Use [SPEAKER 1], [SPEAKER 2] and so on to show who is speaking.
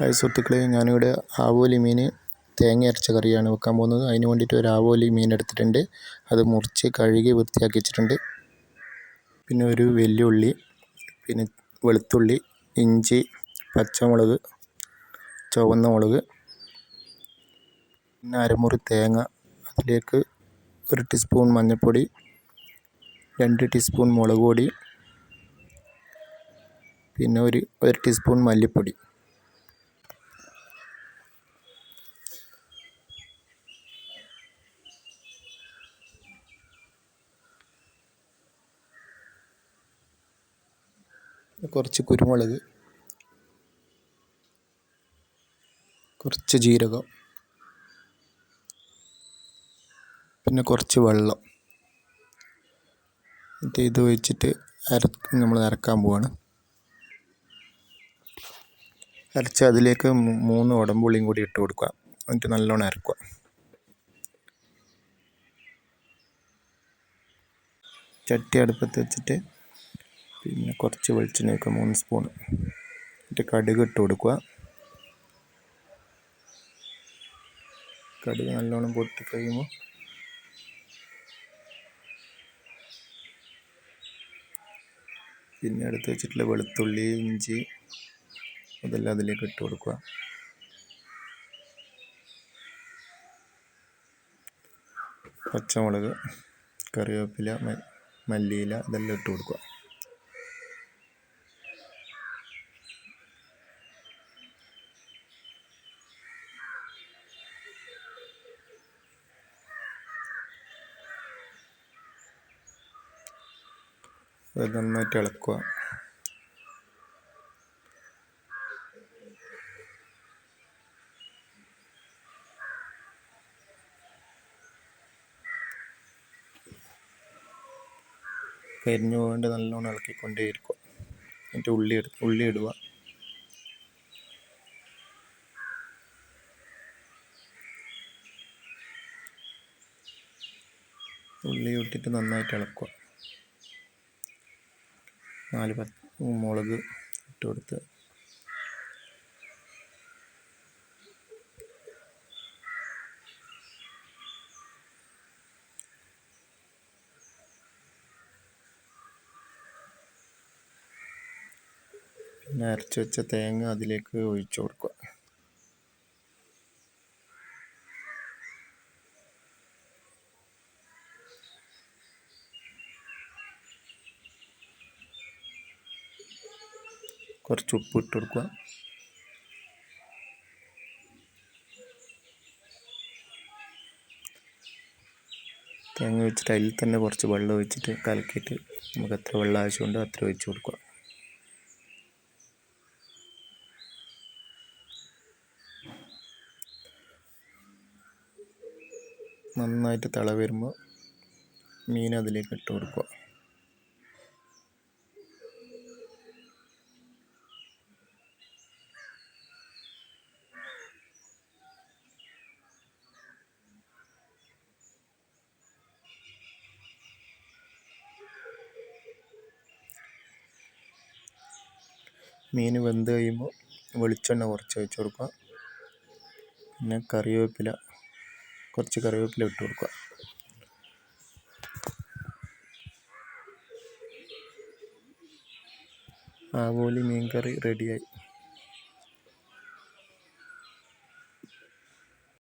[SPEAKER 1] Hi സുഹൃത്തുക്കളെ. ഞാനിവിടെ ആവോലി മീൻ തേങ്ങ അരച്ച കറിയാണ് വെക്കാൻ പോകുന്നത്. അതിന് വേണ്ടിയിട്ട് ഒരു ആവോലി മീൻ എടുത്തിട്ടുണ്ട്. അത് മുറിച്ച് കഴുകി വൃത്തിയാക്കി വെച്ചിട്ടുണ്ട്. പിന്നെ ഒരു വെല്ലുള്ളി പിന്നെ വെളുത്തുള്ളി ഇഞ്ചി പച്ചമുളക് ചുവന്ന മുളക് പിന്നെ അരമുറി തേങ്ങ. അതിലേക്ക് ഒരു ടീസ്പൂൺ മഞ്ഞൾപ്പൊടി രണ്ട് ടീസ്പൂൺ മുളക് പൊടി പിന്നെ ഒരു ഒരു ടീസ്പൂൺ മല്ലിപ്പൊടി. കുറച്ച് കുരുമുളക് കുറച്ച് ജീരകം പിന്നെ കുറച്ച് വെള്ളം. എന്നിട്ട് ഇത് വെച്ചിട്ട് അര നമ്മൾ അരക്കാൻ പോവാണ്. അരച്ച് അതിലേക്ക് മൂന്ന് ഉടമ്പുള്ളിയും കൂടി ഇട്ട് കൊടുക്കുക. എന്നിട്ട് നല്ലോണം അരക്കുക. ചട്ടി അടുപ്പത്ത് വെച്ചിട്ട് പിന്നെ കുറച്ച് വെളിച്ചെണ്ണയൊക്കെ മൂന്ന് സ്പൂൺ എന്നിട്ട് കടുക് ഇട്ട് കൊടുക്കുക. കടുക് നല്ലോണം പൊട്ടി കഴിയുമ്പോൾ പിന്നെ എടുത്ത് വെച്ചിട്ടുള്ള വെളുത്തുള്ളി ഇഞ്ചി അതെല്ലാം അതിലേക്ക് ഇട്ട് കൊടുക്കുക. പച്ചമുളക് കറിവേപ്പില മല്ലിയില ഇതെല്ലാം ഇട്ട് കൊടുക്കുക. അത് നന്നായിട്ട് ഇളക്കുക. കരിഞ്ഞു പോകാണ്ട് നല്ലോണം ഇളക്കിക്കൊണ്ടേയിരിക്കുക. എന്നിട്ട് ഉള്ളി എടു ഉള്ളി ഇടുക. ഉള്ളി ഇട്ടിട്ട് നന്നായിട്ട് ഇളക്കുക. നാല് പത്ത് മുളക് ഇട്ട് കൊടുത്ത്. പിന്നെ അരച്ച് വെച്ച തേങ്ങ അതിലേക്ക് ഒഴിച്ചു കൊടുക്കുക. കുറച്ച് ഉപ്പ് ഇട്ട് കൊടുക്കുക. തേങ്ങ വെച്ചിട്ട് അതിൽ തന്നെ കുറച്ച് വെള്ളം ഒഴിച്ചിട്ട് കലക്കിയിട്ട് നമുക്ക് എത്ര വെള്ളം ആവശ്യമുണ്ടോ അത്ര ഒഴിച്ച് കൊടുക്കുക. നന്നായിട്ട് തിള വരുമ്പോൾ മീൻ അതിലേക്ക് ഇട്ട് കൊടുക്കുക. മീൻ വെന്ത് കഴിയുമ്പോൾ വെളിച്ചെണ്ണ കുറച്ച് ഒഴിച്ച് കൊടുക്കുക. പിന്നെ കറിവേപ്പില കുറച്ച് കറിവേപ്പില ഇട്ട് കൊടുക്കുക. ആവോലി മീൻ കറി റെഡിയായി